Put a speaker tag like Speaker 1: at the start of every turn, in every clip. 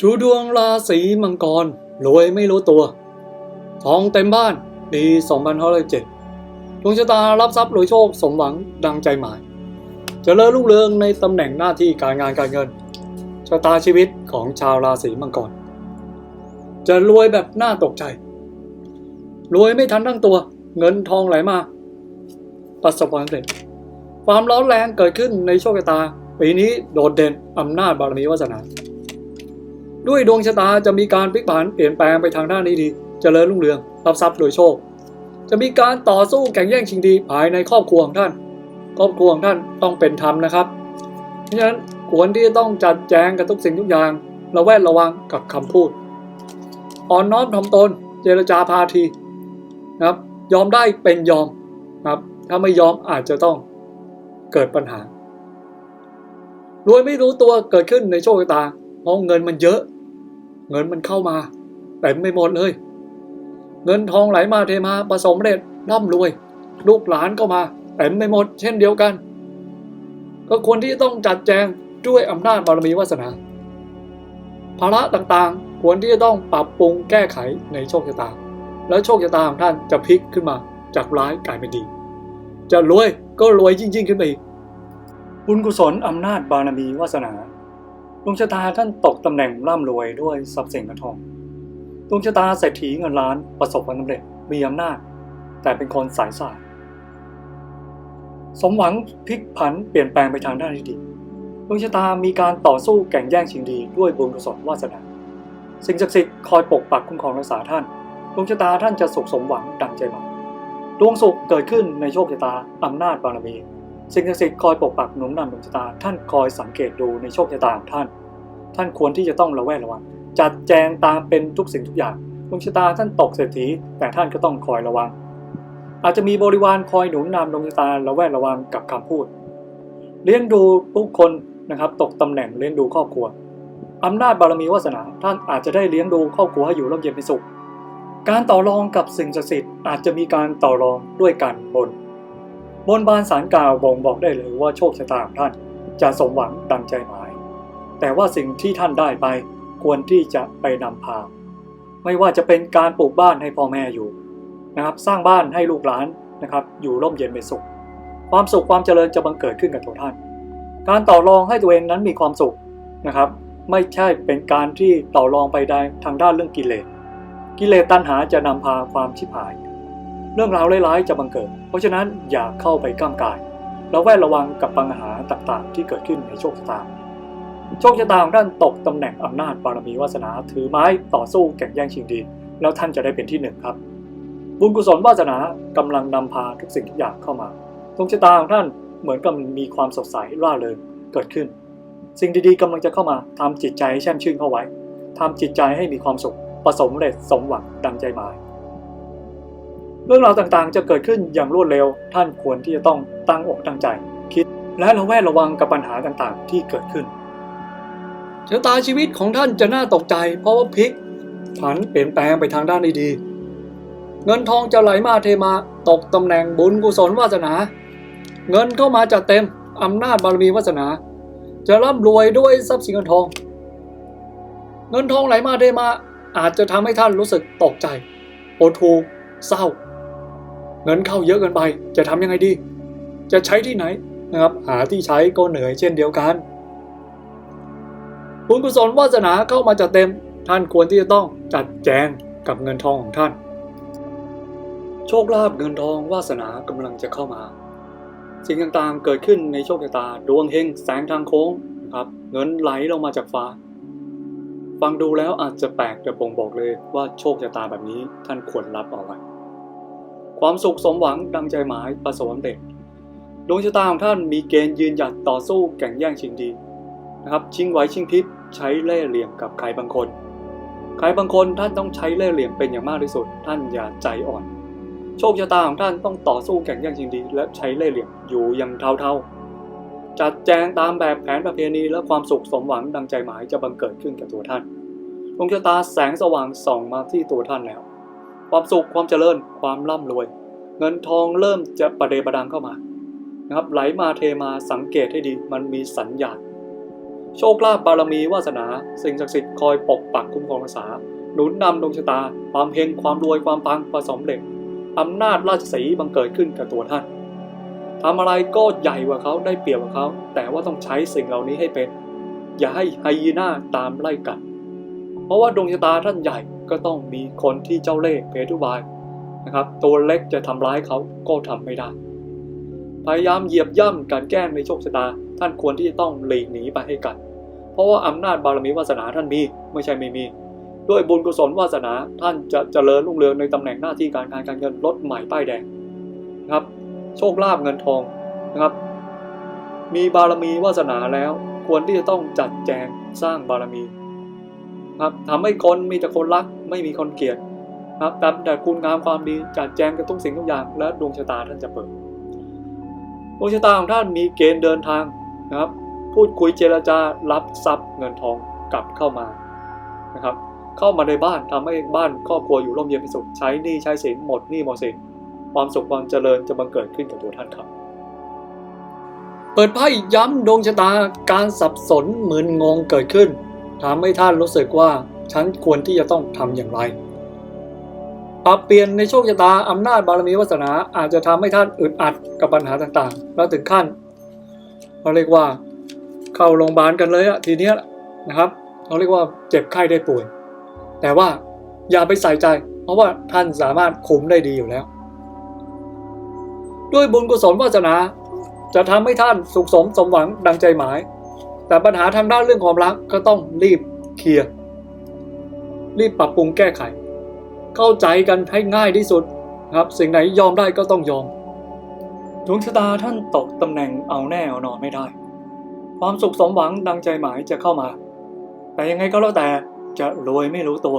Speaker 1: ดูดวงราศีมังกรรวยไม่รู้ตัว ทองเต็มบ้านปี 2507ดวงชะตารับทรัพย์รวยโชคสมหวังดังใจหมายจเจริญรุ่งเรืองในตำแหน่งหน้าที่การงานการเงิน ชะตาชีวิตของชาวราศีมังกร จะรวยแบบน่าตกใจ รวยไม่ทันตั้งตัว เงินทองไหลมา ประสบความสำเร็จความร้อนแรงเกิดขึ้นในโชคชะตา ปีนี้โดดเด่นอำนาจบารมีวาสนา ด้วยดวงชะตาจะมีการพลิกผันเปลี่ยนแปลงไปทางด้านนี้ดีเจริญรุ่งเรืองรับทรัพย์โดยโชค จะมีการต่อสู้แข่งแย่งชิงดีภายในครอบครัวของท่าน ครอบครัวของท่านต้องเป็นธรรมนะครับเพราะฉะนั้นควรที่จะต้องจัดแจงกับทุกสิ่งทุกอย่างระแวดระวังกับคำพูด อ่อนน้อมถ่อมตน เจรจาพาทีนะครับ ยอมได้เป็นยอมนะครับ ถ้าไม่ยอมอาจจะต้องเกิดปัญหารวยไม่รู้ตัวเกิดขึ้นในโชคชะตาเพราะเงินมันเยอะ เงินมันเข้ามาเต็มไม่หมดเลย เงินทองไหลมาเทมาประสมเร็จร่ำรวย ลูกหลานก็มาเต็มไม่หมด เช่นเดียวกัน ก็ควรที่จะต้องจัดแจงด้วยอำนาจบารมีวาสนาภาระต่างๆ ควรที่จะต้องปรับปรุงแก้ไขในโชคชะตา แล้วโชคชะตาของท่านจะพลิกขึ้นมาจากร้ายกลายเป็นดี จะรวยก็รวยยิ่งๆขึ้นไปอีกบุญกุศลอำนาจบารมีวาสนา ดวงชะตาท่านตกตำแหน่งร่ำรวยด้วยทรัพย์สินเงินทอง ดวงชะตาเศรษฐีเงินล้านประสบความสำเร็จมีอำนาจ แต่เป็นคนสายสายสมหวังพลิกผันเปลี่ยนแปลงไปทางด้านที่ดีดวงชะตามีการต่อสู้แข่งแย่งชิงดีด้วยบุญกุศลวาสนา สิ่งศักดิ์สิทธิ์คอยปกปักคุ้มครองรักษาท่าน ดวงชะตาท่านจะสุขสมหวังดังใจหมายดวงสุขเกิดขึ้นในโชคชะตาอำนาจบารมี สิ่งศักดิ์สิทธิ์คอยปกปักหนุนนำดวงชะตา ท่านคอยสังเกตดูในโชคชะตาของท่าน ท่านควรที่จะต้องระแวดระวัง จัดแจงตามเป็นทุกสิ่งทุกอย่างดวงชะตาท่านตกเศรษฐีแต่ท่านก็ต้องคอยระวัง อาจจะมีบริวารคอยหนุนนำดวงชะตาระแวดระวังกับคำพูด เลี้ยงดูผู้คนนะครับตกตำแหน่งเลี้ยงดูครอบครัวอำนาจบารมีวาสนาท่านอาจจะได้เลี้ยงดูครอบครัวให้อยู่ร่มเย็นเป็นสุข การต่อรองกับสิ่งศักดิ์สิทธิ์อาจจะมีการต่อรองด้วยการบน บนบานสารกล่าวบ่งบอกได้เลยว่าโชคชะตาของท่านจะสมหวังดังใจหมาย แต่ว่าสิ่งที่ท่านได้ไปควรที่จะไปนำพา ไม่ว่าจะเป็นการปลูกบ้านให้พ่อแม่อยู่นะครับสร้างบ้านให้ลูกหลานนะครับอยู่ร่มเย็นเป็นสุข ความสุขความเจริญจะบังเกิดขึ้นกับตัวท่าน การต่อรองให้ตัวเองนั้นมีความสุขนะครับ ไม่ใช่เป็นการที่ต่อรองไปได้ทางด้านเรื่องกิเลสกิเลสตัณหาจะนำพาความชิบหาย เรื่องราวร้ายๆจะบังเกิด เพราะฉะนั้นอย่าเข้าไปก้ามกายเราแวดระวังกับปัญหาต่างๆ ที่เกิดขึ้นในโชคชะตา โชคชะตาของท่านตกตำแหน่งอำนาจบารมีวาสนาถือไม้ต่อสู้แข่งแย่งชิงดี แล้วท่านจะได้เป็นที่หนึ่งครับ บุญกุศลวาสนากำลังนำพาทุกสิ่งทุกอย่างเข้ามาดวงชะตาของท่านเหมือนกับมีความสดใสร่าเริงเกิดขึ้น สิ่งดีๆกำลังจะเข้ามาทำจิตใจให้แช่มชื่นเข้าไว้ทำจิตใจให้มีความสุขประสมเร็จสมหวังดังใจหมาย เรื่องราวต่างๆ จะเกิดขึ้นอย่างรวดเร็ว ท่านควรที่จะต้องตั้งอกตั้งใจ คิดและระแวดระวังกับปัญหาต่างๆ ที่เกิดขึ้นชะตาชีวิตของท่านจะน่าตกใจ เพราะว่าพลิกผันเปลี่ยนแปลงไปทางด้านดีๆเงินทองจะไหลมาเทมาตกตำแหน่งบุญกุศลวาสนา เงินเข้ามาจัดเต็มอำนาจบารมีวาสนา จะร่ำรวยด้วยทรัพย์สินเงินทอง เงินทองไหลมาเทมาอาจจะทำให้ท่านรู้สึกตกใจโอทูเศร้า เงินเข้าเยอะเกินไป จะทำยังไงดี จะใช้ที่ไหนนะครับ หาที่ใช้ก็เหนื่อยเช่นเดียวกันบุญกุศลวาสนาเข้ามาจัดเต็ม ท่านควรที่จะต้องจัดแจงกับเงินทองของท่าน โชคลาภเงินทองวาสนากำลังจะเข้ามา สิ่งต่างๆเกิดขึ้นในโชคชะตาดวงเฮงแสงทางโค้งนะครับ เงินไหลลงมาจากฟ้า ฟังดูแล้วอาจจะแปลกแต่บ่งบอกเลยว่าโชคชะตาแบบนี้ท่านควรรับเอาไว้ ความสุขสมหวังดังใจหมายประสบความสำเร็จดวงชะตาของท่านมีเกณฑ์ยืนหยัดต่อสู้แข่งแย่งชิงดีนะครับชิงไหวชิงพริบใช้เล่ห์เหลี่ยมกับใครบางคน ใครบางคนท่านต้องใช้เล่ห์เหลี่ยมเป็นอย่างมากที่สุด ท่านอย่าใจอ่อน โชคชะตาของท่านต้องต่อสู้แข่งแย่งชิงดี และใช้เล่ห์เหลี่ยมอยู่อย่างเท่าๆ จัดแจงตามแบบแผนประเพณีและความสุขสมหวังดังใจหมายจะบังเกิดขึ้นกับตัวท่านดวงชะตาแสงสว่างส่องมาที่ตัวท่านแล้ว ความสุขความเจริญความร่ำรวย เงินทองเริ่มจะประเดประดังเข้ามานะครับไหลมาเทมาสังเกตให้ดีมันมีสัญญาณโชคลาภบารมีวาสนา สิ่งศักดิ์สิทธิ์คอยปกปักคุ้มครองรักษาหนุนนำดวงชะตา ความเฮงความรวยความปังประสมเด็จอำนาจราชสีบังเกิดขึ้นกับตัวท่านทำอะไรก็ใหญ่กว่าเขาได้เปรียบกว่าเขา แต่ว่าต้องใช้สิ่งเหล่านี้ให้เป็น อย่าให้ไฮยีน่าตามไล่กัด เพราะว่าดวงชะตาท่านใหญ่ ก็ต้องมีคนที่เจ้าเล่ห์เพทุบายนะครับตัวเล็กจะทำร้ายเขาก็ทำไม่ได้ พยายามเหยียบย่ำการแกล้งในโชคชะตา ท่านควรที่จะต้องหลีกหนีไปให้กัน เพราะว่าอำนาจบารมีวาสนาท่านมีไม่ใช่ไม่มี ด้วยบุญกุศลวาสนาท่านจะเจริญรุ่งเรืองในตำแหน่งหน้าที่การงานการเงินรถใหม่ป้ายแดงนะครับโชคลาภเงินทองนะครับ มีบารมีวาสนาแล้วควรที่จะต้องจัดแจงสร้างบารมี ครับทำให้คนมีแต่คนรักไม่มีคนเกลียดครับแต่แต่คุณงามความดีจัดแจงกับทุกสิ่งทุกอย่าง และดวงชะตาท่านจะเปิดดวงชะตาของท่านมีเกณฑ์เดินทางนะครับ พูดคุยเจรจารับทรัพย์เงินทองกลับเข้ามานะครับ เข้ามาในบ้านทำให้บ้านครอบครัวอยู่ร่มเย็นเป็นสุขใช้หนี้ใช้สินหมดหนี้หมดสินความสุขความเจริญจะบังเกิดขึ้นกับตัวท่านครับ เปิดไพ่ย้ำดวงชะตาการสับสนเหมือนงงเกิดขึ้น ทำให้ท่านรู้สึกว่าฉันควรที่จะต้องทำอย่างไรปรับเปลี่ยนในโชคชะตาอำนาจบารมีวาสนาอาจจะทำให้ท่านอึดอัดกับปัญหาต่างๆ แล้วถึงขั้นเราเรียกว่าเข้าโรงพยาบาลกันเลยอะทีเนี้ยนะครับเขาเรียกว่าเจ็บไข้ได้ป่วย แต่ว่าอย่าไปใส่ใจ เพราะว่าท่านสามารถคุมได้ดีอยู่แล้ว ด้วยบุญกุศลวาสนา จะทำให้ท่านสุขสมสมหวังดังใจหมาย แต่ปัญหาทางด้านเรื่องความรักก็ต้องรีบเคลียร์รีบปรับปรุงแก้ไข เข้าใจกันให้ง่ายที่สุดครับ สิ่งไหนยอมได้ก็ต้องยอมดวงชะตาท่านตกตำแหน่งเอาแน่เอานอนไม่ได้ ความสุขสมหวังดังใจหมายจะเข้ามา แต่ยังไงก็แล้วแต่จะรวยไม่รู้ตัว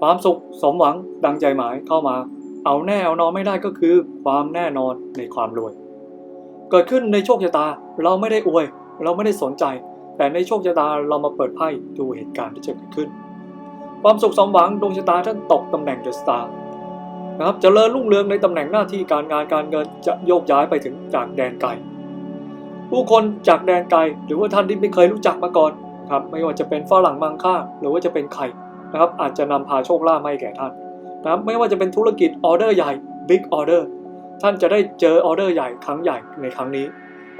Speaker 1: ความสุขสมหวังดังใจหมายเข้ามา เอาแน่เอานอนไม่ได้ก็คือ ความแน่นอนในความรวย เกิดขึ้นในโชคชะตาเราไม่ได้อวย เราไม่ได้สนใจ แต่ในโชคชะตาเรามาเปิดไพ่ดูเหตุการณ์ที่จะเกิดขึ้น ความสุขสมหวังดวงชะตาท่านตกตำแหน่งเดอะสตาร์นะครับจเจริญรุ่งเรืองในตำแหน่งหน้าที่การงานการเงินจะโยกย้ายไปถึงจากแดนไกลผู้คนจากแดนไกลหรือว่าท่านที่ไม่เคยรู้จักมาก่อนครับไม่ว่าจะเป็นฝรั่งมังค่าหรือว่าจะเป็นใครนะครับอาจจะนำพาโชคลาภมาให้แก่ท่านนะครับไม่ว่าจะเป็นธุรกิจออเดอร์ใหญ่บิ๊กออเดอร์ท่านจะได้เจอออเดอร์ใหญ่ครั้งใหญ่ในครั้งนี้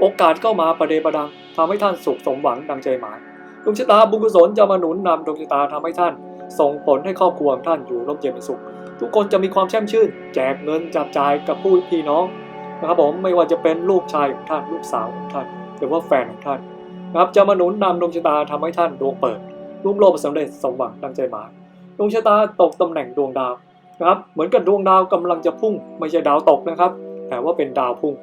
Speaker 1: โอกาสเข้ามาประเดประดังทำให้ท่านสุขสมหวังดังใจหมายดวงชะตาบุญกุศลจะมาหนุนนำดวงชะตาทำให้ท่าน ส่งผลให้ครอบครัวของท่านอยู่ร่มเย็นเป็นสุข ทุกคนจะมีความแช่มชื่น แจกเงินจับจ่ายกับผู้พี่น้องนะครับผมไม่ว่าจะเป็นลูกชายของท่านลูกสาวของท่าน หรือว่าแฟนของท่านนะครับจะมาหนุนนำดวงชะตาทำให้ท่านดวงเปิดรุ่งโรจน์สำเร็จสมหวังดังใจหมายดวงชะตาตกตำแหน่งดวงดาวนะครับเหมือนกับดวงดาวกำลังจะพุ่ง ไม่ใช่ดาวตกนะครับ แต่ว่าเป็นดาวพุ่ง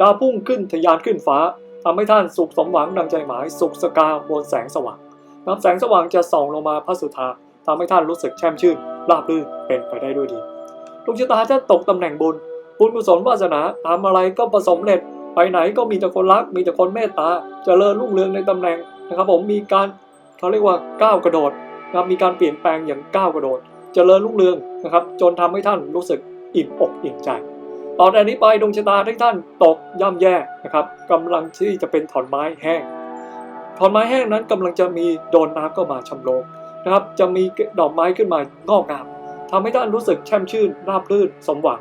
Speaker 1: ดาวพุ่งขึ้นทะยานขึ้นฟ้าทำให้ท่านสุขสมหวังดังใจหมายสุขสกาวบนแสงสว่างน้ำแสงสว่างจะส่องลงมาพระสุธาทำให้ท่านรู้สึกแช่มชื่นราบรื่นเป็นไปได้ด้วยดีดวงชะตาจะตกตำแหน่งบุญ บุญกุศลวาสนาทำอะไรก็ประสบเร็จ ไปไหนก็มีแต่คนรัก มีแต่คนเมตตาจเจริญรุ่งเรืองในตำแหน่งนะครับผมมีการเขาเรียกว่าก้าวกระโดดนะมีการเปลี่ยนแปลงอย่างก้าวกระโดดเจริญรุ่งเรืองนะครับ จนทำให้ท่านรู้สึกอิ่มอกอิ่มใจ ต่อแต่นี้ไปดวงชะตาที่ท่านตกย่ำแย่นะครับกำลังที่จะเป็นถอนไม้แห้งถอนไม้แห้งนั้นกำลังจะมีโดนน้ำก็มาชำโลงนะครับจะมีดอกไม้ขึ้นมางอกงามทำให้ท่านรู้สึกแช่มชื่นราบรื่นสมหวัง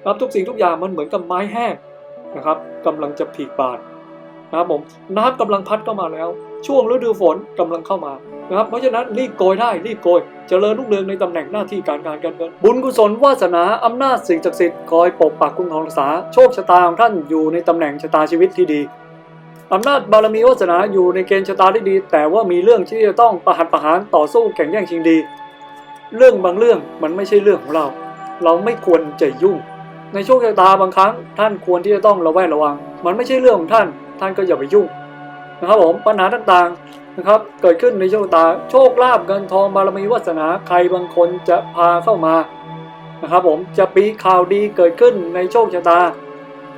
Speaker 1: นะครับทุกสิ่งทุกอย่างมันเหมือนกับไม้แห้งนะครับกำลังจะผลิบาน นะครับผมน้ำกำลังพัดเข้ามาแล้ว ช่วงฤดูฝนกำลังเข้ามานะครับเพราะฉะนั้นรีบโกยได้รีบโกยเจริญรุ่งเรืองในตำแหน่งหน้าที่การงานการเงิน บุญกุศลวาสนาอำนาจสิ่งศักดิ์สิทธิ์คอยปกปักคุ้มครองรักษาโชคชะตาของท่านอยู่ในตำแหน่งชะตาชีวิตที่ดีอำนาจบารมีวาสนาอยู่ในเกณฑ์ชะตาที่ดี แต่ว่ามีเรื่องที่จะต้องประหัตประหารต่อสู้แข่งแย่งชิงดี เรื่องบางเรื่องมันไม่ใช่เรื่องของเรา เราไม่ควรจะยุ่ง ในโชคชะตาบางครั้งท่านควรที่จะต้องระแวดระวัง มันไม่ใช่เรื่องของท่าน ท่านก็อย่าไปยุ่งนะครับผมปัญหาต่างๆนะครับเกิดขึ้นในโชคชะตาโชคลาภเงินทองบารมีวาสนาใครบางคนจะพาเข้ามานะครับผมจะปีข่าวดีเกิดขึ้นในโชคชะตา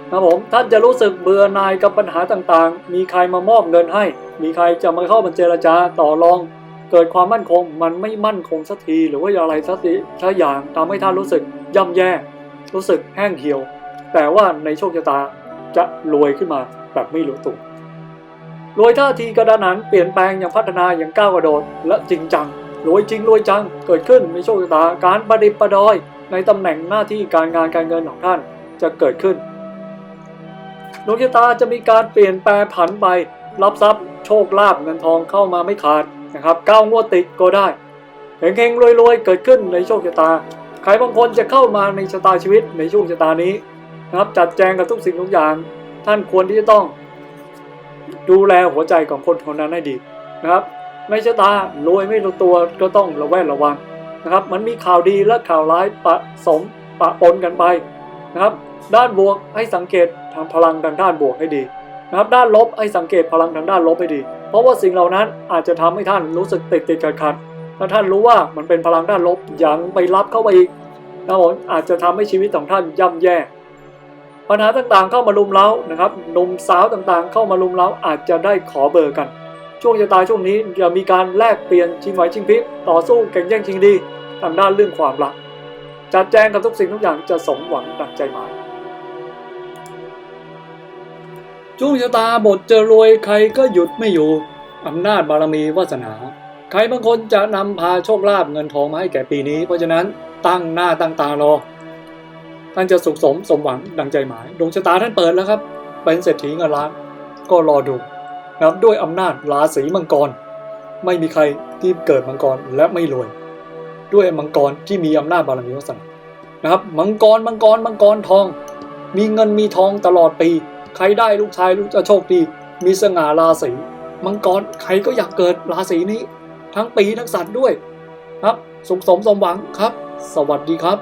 Speaker 1: นะครับผมท่านจะรู้สึกเบื่อหน่ายกับปัญหาต่างๆ มีใครมามอบเงินให้ มีใครจะมาเข้าบัญเจรจาต่อรอง เกิดความมั่นคงมันไม่มั่นคงสักทีหรือว่าอะไรสักทีสักอย่างทำให้ท่านรู้สึกย่ำแย่ รู้สึกแห้งเหี่ยว แต่ว่าในโชคชะตาจะรวยขึ้นมา แบบไม่รู้ตัวรวยท่าทีกระดานหันเปลี่ยนแปลงอย่างพัฒนาอย่างก้าวกระโดดและจริงจังรวยจริงรวยจังเกิดขึ้นมีโชคชะตาการประดิษฐ์ประดอย ในตำแหน่งหน้าที่การงานการเงินของท่านจะเกิดขึ้นดวงชะตาจะมีการเปลี่ยนแปลงผันไป รับทรัพย์โชคลาภเงินทองเข้ามาไม่ขาดนะครับก้าวงวดติดก็ได้เฮงๆรวยๆเกิดขึ้นในโชคชะตาใครบางคนจะเข้ามาในชะตาชีวิตในช่วงชะตานี้นะครับจัดแจงกับทุกสิ่งทุกอย่าง ท่านควรที่จะต้อง ดูแลหัวใจของคนคนนั้นให้ดีนะครับในชะตารวยไม่รู้ตัวก็ต้องระแวดระวังนะครับ มันมีข่าวดีและข่าวร้ายปะสมปะปนกันไปนะครับ ด้านบวกให้สังเกตทางพลังทางด้านบวกให้ดีนะครับ ด้านลบให้สังเกตพลังทางด้านลบให้ดี เพราะว่าสิ่งเหล่านั้นอาจจะทำให้ท่านรู้สึกติดติดขัดขัดถ้าท่านรู้ว่ามันเป็นพลังด้านลบยังไปรับเข้าไปอีกนะผมอาจจะทำให้ชีวิตของท่านย่ำแย่ ปัญหาต่างๆ เข้ามาลุมเล้านะครับหนุ่มสาวต่างๆ เข้ามาลุมเล้าอาจจะได้ขอเบอร์กัน ช่วงชะตาช่วงนี้จะมีการแลกเปลี่ยนชิงไหวชิงพริบต่อสู้แข่งแย่งชิงดีทางด้านเรื่องความรักจัดแจงกับทุกสิ่งทุกอย่างจะสมหวังดังใจหมายช่วงชะตาบทจะรวยใครก็หยุดไม่อยู่อำนาจบารมีวาสนา ใครบางคนจะนำพาโชคลาภเงินทองมาให้แก่ปีนี้ เพราะฉะนั้นตั้งหน้าตั้งตารอ ท่านจะสุขสมสมหวังดังใจหมาย ดวงชะตาท่านเปิดแล้วครับ เป็นเศรษฐีเงินล้านก็รอดูนะครับด้วยอำนาจราศีมังกร ไม่มีใครที่เกิดมังกรและไม่รวย ด้วยมังกรที่มีอำนาจบารมีวาสนานะครับมังกรมังกรมังกรทอง มีเงินมีทองตลอดปี ใครได้ลูกชายลูกจะโชคดี มีสง่าราศีมังกรใครก็อยากเกิดราศีนี้ ทั้งปีทั้งสัตว์ด้วย ครับ สุขสมสมหวังครับ สวัสดีครับ